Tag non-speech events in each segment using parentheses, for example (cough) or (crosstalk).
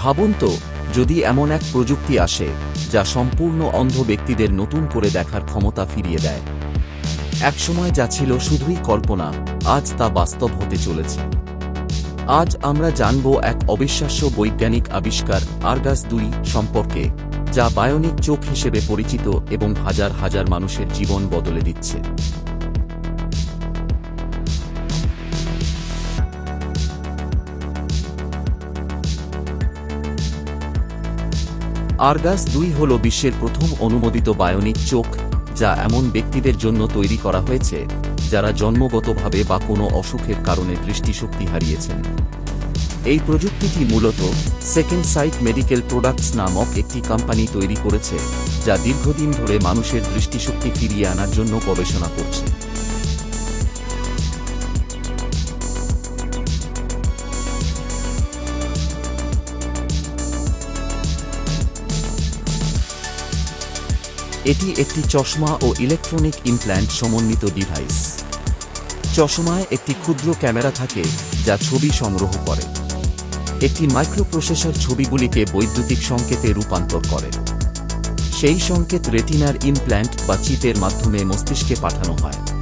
ভাবুন তো, যদি এমন এক প্রযুক্তি আসে, যা সম্পূর্ণ অন্ধ ব্যক্তিদের নতুন করে দেখার ক্ষমতা ফিরিয়ে দেয়। একসময় যা ছিল শুধুই কল্পনা, আজ তা বাস্তব হতে চলেছে। আজ আমরা জানব এক অবিশ্বাস্য বৈজ্ঞানিক আবিষ্কার, আর্গাস দুই সম্পর্কে, যা বায়োনিক চোখ হিসেবে পরিচিত এবং হাজার হাজার মানুষের জীবন বদলে দিচ্ছে। আর্গাস দুই হল বিশ্বের প্রথম অনুমোদিত বায়োনিক চোখ, যা এমন ব্যক্তিদের জন্য তৈরি করা হয়েছে, যারা জন্মগতভাবে বা কোনো অসুখের কারণে দৃষ্টিশক্তি হারিয়েছেন। এই প্রযুক্তিটি মূলত সেকেন্ড সাইট মেডিকেল প্রোডাক্টস নামক একটি কোম্পানি তৈরি করেছে, যা দীর্ঘদিন ধরে মানুষের দৃষ্টিশক্তি ফিরিয়ে আনার জন্য গবেষণা করছে। এটি একটি চশমা ও ইলেকট্রনিক ইমপ্ল্যান্ট সমন্বিত ডিভাইস। চশমায় একটি ক্ষুদ্র ক্যামেরা থাকে যা ছবি সংগ্রহ করে। একটি মাইক্রোপ্রসেসর ছবিগুলিকে বৈদ্যুতিক সংকেতে রূপান্তর করে। সেই সংকেত রেটিনার ইমপ্ল্যান্ট বা চিপের মাধ্যমে মস্তিষ্কে পাঠানো হয়।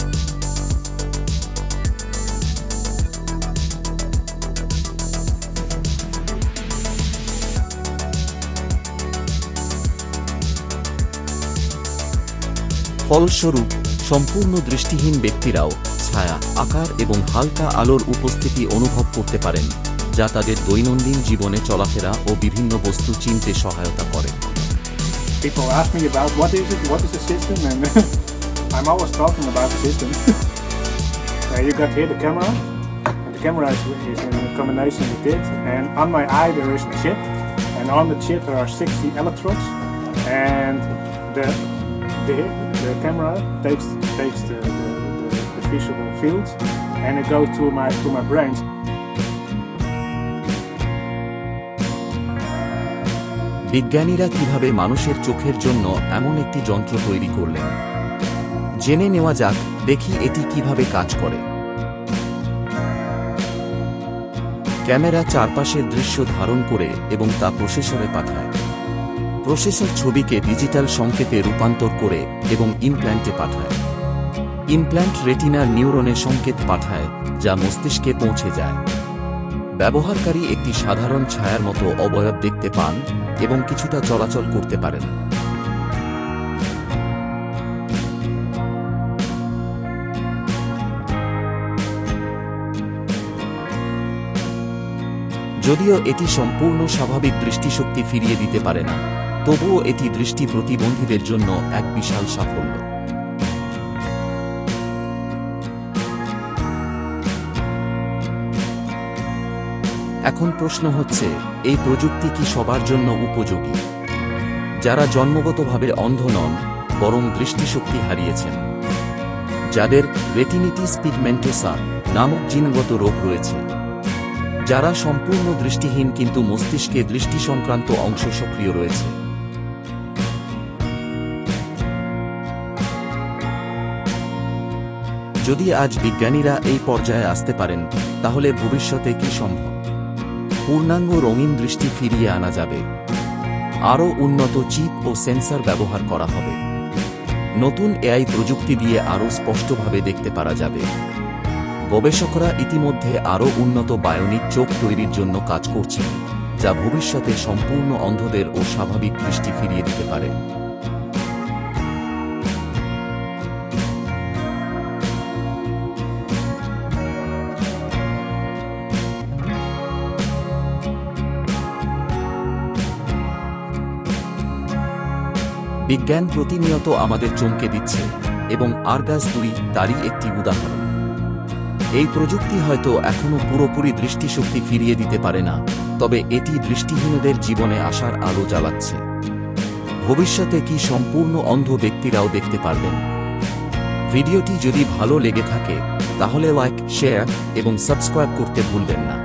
ফলস্বরূপ, সম্পূর্ণ দৃষ্টিহীন ব্যক্তিরাও ছায়া, আকার এবং হালকা আলোর উপস্থিতি অনুভব করতে পারেন, যা তাদের দৈনন্দিন জীবনে চলাফেরা ও বিভিন্ন বস্তু চিনতে সহায়তা করে। (laughs) And the the, the camera takes takes the, the, the, the fields, and it goes to my to my brain. বিজ্ঞানীরা কীভাবে মানুষের চোখের জন্য এমন একটি যন্ত্র তৈরি করলেন? জেনে নেওয়া যাক দেখি এটি কীভাবে কাজ করে। ক্যামেরা চারপাশের দৃশ্য ধারণ করে এবং তা প্রসেসরে পাঠায়। প্রসেসর ছবিকে ডিজিটাল সংকেতে রূপান্তর করে এবং ইমপ্ল্যান্টে পাঠায়। ইমপ্ল্যান্ট রেটিনার নিউরনে সংকেত পাঠায়, যা মস্তিষ্কে পৌঁছে যায়। ব্যবহারকারী একটি সাধারণ ছায়ার মতো অবয়ব দেখতে পান এবং কিছুটা চলাচল করতে পারেন। যদিও এটি সম্পূর্ণ স্বাভাবিক দৃষ্টিশক্তি ফিরিয়ে দিতে পারে না। তবুও এটি দৃষ্টি প্রতিবন্ধীদের জন্য এক বিশাল সাফল্য। এখন প্রশ্ন হচ্ছে, এই প্রযুক্তি কি সবার জন্য উপযোগী? যারা জন্মগতভাবে অন্ধ নন, বরং দৃষ্টিশক্তি হারিয়েছেন। যাদের রেটিনিটিস পিগমেন্টোসা নামক জিনগত রোগ রয়েছে। যারা সম্পূর্ণ দৃষ্টিহীন কিন্তু মস্তিষ্কে দৃষ্টি সংক্রান্ত অংশ সক্রিয় রয়েছে। যদি আজ বিজ্ঞানীরা এই পর্যায়ে আসতে পারেন, তাহলে ভবিষ্যতে কি সম্ভব? পূর্ণাঙ্গ রঙিন দৃষ্টি ফিরিয়ে আনা যাবে। আরও উন্নত চিপ ও সেন্সর ব্যবহার করা হবে। নতুন এআই প্রযুক্তি দিয়ে আরও স্পষ্টভাবে দেখতে পারা যাবে। গবেষকরা ইতিমধ্যে আরও উন্নত বায়োনিক চোখ তৈরির জন্য কাজ করছেন, যা ভবিষ্যতে সম্পূর্ণ অন্ধদের ও স্বাভাবিক দৃষ্টি ফিরিয়ে দিতে পারে। বিজ্ঞান প্রতিনিয়ত আমাদের চমকে দিচ্ছে, এবং আর্গাস দুই তারই একটি উদাহরণ। এই প্রযুক্তি হয়তো এখনও পুরোপুরি দৃষ্টিশক্তি ফিরিয়ে দিতে পারে না, তবে এটি দৃষ্টিহীনদের জীবনে আসার আলো জ্বালাচ্ছে। ভবিষ্যতে কি সম্পূর্ণ অন্ধ ব্যক্তিরাও দেখতে পারবেন। ভিডিওটি যদি ভালো লেগে থাকে, তাহলে লাইক, শেয়ার এবং সাবস্ক্রাইব করতে ভুলবেন না।